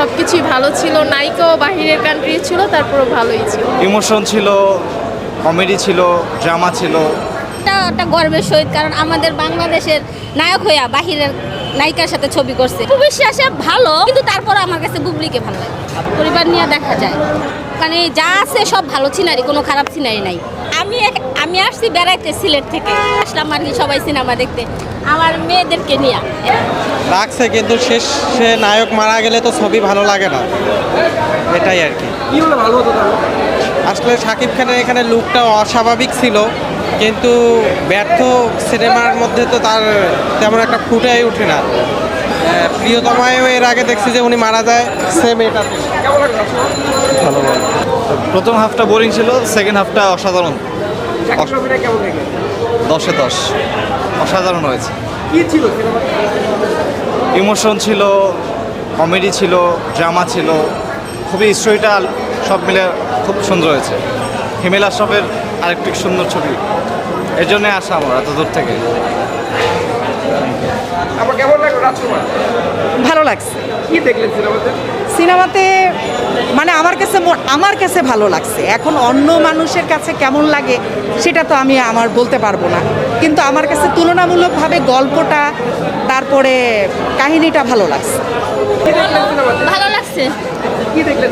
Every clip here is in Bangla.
সব কিছুই ভালো ছিল। নায়িকাও বাহিরের কান্ট্রি ছিল তারপরও ভালোই ছিল। ইমোশন ছিল কমেডি ছিল ড্রামা ছিল। এটা একটা গর্বের সহিত কারণ আমাদের বাংলাদেশের নায়ক হইয়া বাহিরের নায়িকার সাথে ছবি করছে। খুব বেশি আসে ভালো কিন্তু তারপর আমার কাছে বুবলিকে ভালো লাগে। পরিবার নিয়ে দেখা যায়। মানে যা আছে সব ভালো সিনারি কোনো খারাপ সিনারি নাই। আমি এক- আমি আসছি বেড়াইতে সিলেট থেকে। আসলাম আর কি সবাই সিনেমা দেখতে। আমার মেয়েদেরকে নিয়ে। লাগছে কিন্তু শেষে নায়ক মারা গেলে তো ছবি ভালো লাগে না। এটাই আর কি। কি হলে? ভালো হতো তাহলে? আসলে শাকিব খানের এখানে লুকটা অস্বাভাবিক ছিল কিন্তু ব্যর্থ সিনেমার মধ্যে তো তার তেমন একটা ফুটেই ওঠে না। প্রিয়তমায়ও এর আগে দেখছি যে উনি মারা যায় সেম এটাতে। ভালো প্রথম হাফটা বোরিং ছিল সেকেন্ড হাফটা অসাধারণ। দশে দশ। অসাধারণ হয়েছে। কি ছিল ইমোশন ছিল কমেডি ছিল ড্রামা ছিল। খুবই স্টোরিটা সব মিলে খুব সুন্দর হয়েছে। হিমেল আশরাফের আরেকটি সুন্দর ছবি। এর জন্য আসা আমার এত দূর থেকে। ভালো লাগছে। কি দেখলেন সিনেমাতে? সিনেমাতে মানে আমার কাছে আমার কাছে ভালো লাগছে। এখন অন্য মানুষের কাছে কেমন লাগে সেটা তো আমি আমার বলতে পারব না। কিন্তু আমার কাছে তুলনামূলকভাবে গল্পটা তারপরে কাহিনীটা ভালো লাগছে। ভালো লাগছে। কি দেখলেন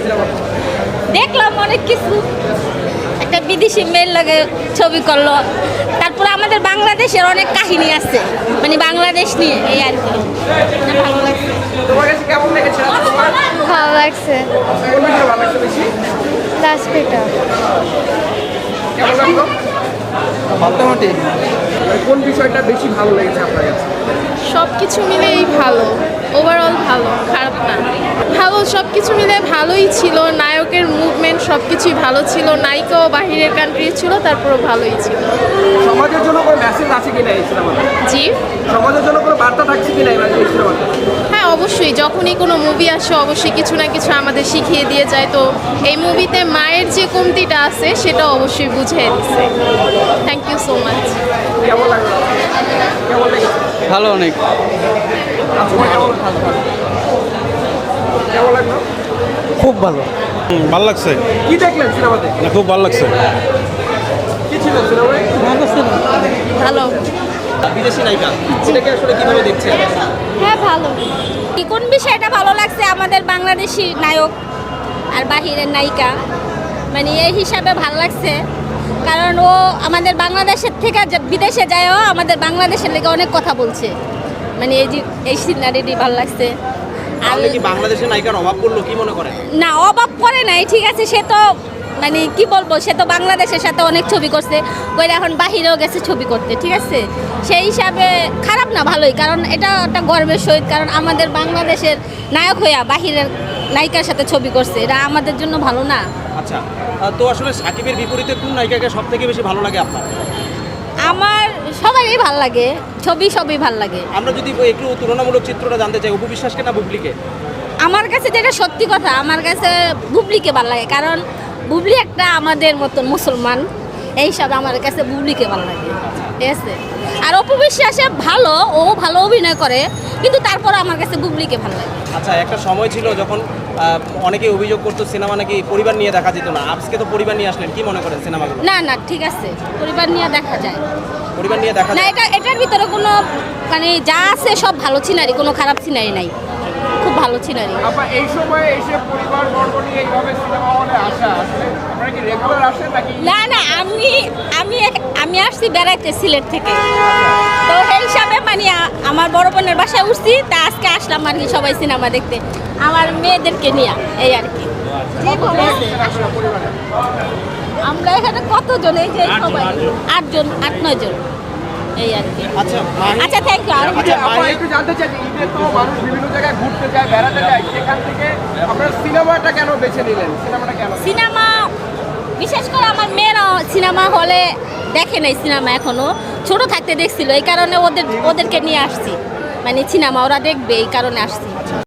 দেখলাম অনেক কিছু। একটা বিদেশি মেয়ের লাগে ছবি করল। তারপরে আমাদের বাংলাদেশের অনেক কাহিনী আছে। মানে বাংলাদেশ নিয়ে এই আর কি। ভালো লাগছে। মোটামুটি মানে কোন বিষয়টা বেশি ভালো লেগেছে আপনার কাছে? সব কিছু মিলেই ভালো। ওভারঅল ভালো খারাপ না। ভালো সব কিছু মিলে ভালোই ছিল নায়কের মুভমেন্ট সব কিছুই ভালো ছিল নায়িকাও বাহিরের কান্ট্রি ছিল তারপরও ভালোই ছিল। সমাজের জন্য কোনো মেসেজ আছে কিনা এই সিনেমাতে জি? সমাজের জন্য কোনো বার্তা থাকছে কিনা এই সিনেমাতে হ্যাঁ অবশ্যই। যখনই কোনো মুভি আসে অবশ্যই কিছু না কিছু আমাদের শিখিয়ে দিয়ে যায়। তো এই মুভিতে মায়ের যে কমতিটা আছে সেটা অবশ্যই বুঝিয়ে দিচ্ছে থ্যাংক ইউ সো মাচ কেমন লাগল? ভালো অনেক। খুব ভালো। ভালো লাগছে। কি দেখলেন সিনেমাতে? না খুব ভালো লাগছে। কি ছিল সিনেমায়? ভালো। বিদেশি নায়িকা। সেটাকে আসলে কীভাবে দেখছেন? হ্যাঁ ভালো। কি কোন বিষয়টা ভালো লাগছে? আমাদের বাংলাদেশি নায়ক আর বাহিরের নায়িকা। মানে এই হিসাবে ভালো লাগছে। কারণ ও আমাদের বাংলাদেশের থেকে যে বিদেশে যায়ও আমাদের বাংলাদেশের লেগে অনেক কথা বলছে। মানে এই যে এই সিনারিটি ভালো লাগছে। আর তাহলে নায়িকার অভাব পড়ল কি মনে করেন? না অভাব করে নাই ঠিক আছে সে তো মানে কি বলব সে তো বাংলাদেশের সাথে অনেক ছবি করছে কইরা এখন বাহিরেও গেছে ছবি করতে ঠিক আছে? সেই হিসাবে খারাপ না ভালোই কারণ এটা একটা গর্বের সহিত কারণ আমাদের বাংলাদেশের নায়ক হইয়া বাহিরের নায়িকার সাথে ছবি করছে এটা আমাদের জন্য ভালো না। আচ্ছা তো আসলে সাকিবের বিপরীতে কোন নায়িকাকে সব থেকে বেশি ভালো লাগে আপনার? আমার সবাই ভালো লাগে ছবি সবই ভালো লাগে। আমরা যদি একটু তুলনামূলক চিত্রটা জানতে চাই উপবিশ্বাসকে না বুবলিকে? আমার কাছে যেটা সত্যি কথা আমার কাছে বুবলিকে ভালো লাগে কারণ বুবলি একটা আমাদের মতন মুসলমান এইসব আমার কাছে বুবলিকে ভালো লাগে। ঠিক আছে। আর অপু বিশ্বাসে ভালো ও ভালো অভিনয় করে কিন্তু তারপর আমার কাছে বুবলিকে ভালো লাগে। আচ্ছা একটা সময় ছিল যখন অনেকে অভিযোগ করতো সিনেমা নাকি পরিবার নিয়ে দেখা যেত না। আজকে তো পরিবার নিয়ে আসলেন কি মনে করেন সিনেমাগুলো? না না ঠিক আছে। পরিবার নিয়ে দেখা যায়। পরিবার নিয়ে দেখা না এটা এটার ভিতরে কোনো মানে যা আছে সব ভালো সিনারি কোনো খারাপ সিনারি নাই। খুব ভালো আপা এই সময়ে এসে পরিবার বর্গ নিয়ে এইভাবে সিনেমা হলে আসা আসলে আপনারা কি রেগুলার আসেন নাকি? না না আমি আমি আমি আসছি বেড়াইতে সিলেট থেকে। তো সেই হিসাবে মানে আমার বড় বোনের বাসায় উঠছি তা আজকে আসলাম আর কি সবাই সিনেমা দেখতে। আমার মেয়েদেরকে নিয়ে এই আর কি। আমরা এখানে কতজন? এই যে সবাই। আটজন আট নয় জন এই আর কি। আচ্ছা আচ্ছা থ্যাংক ইউ আমি একটু জানতে চাই ঈদে তো মানুষ বিভিন্ন জায়গায় ঘুরতে যায় বেড়াতে যায়। সেখান থেকে আপনারা সিনেমাটা কেন বেছে নিলেন? সিনেমাটা কেন? সিনেমা বিশেষ করে আমার মেয়েরা সিনেমা হলে দেখে নাই সিনেমা এখনও। ছোট থাকতে দেখছিল এই কারণে ওদের ওদেরকে নিয়ে আসছি। মানে সিনেমা ওরা দেখবে এই কারণে আসছি।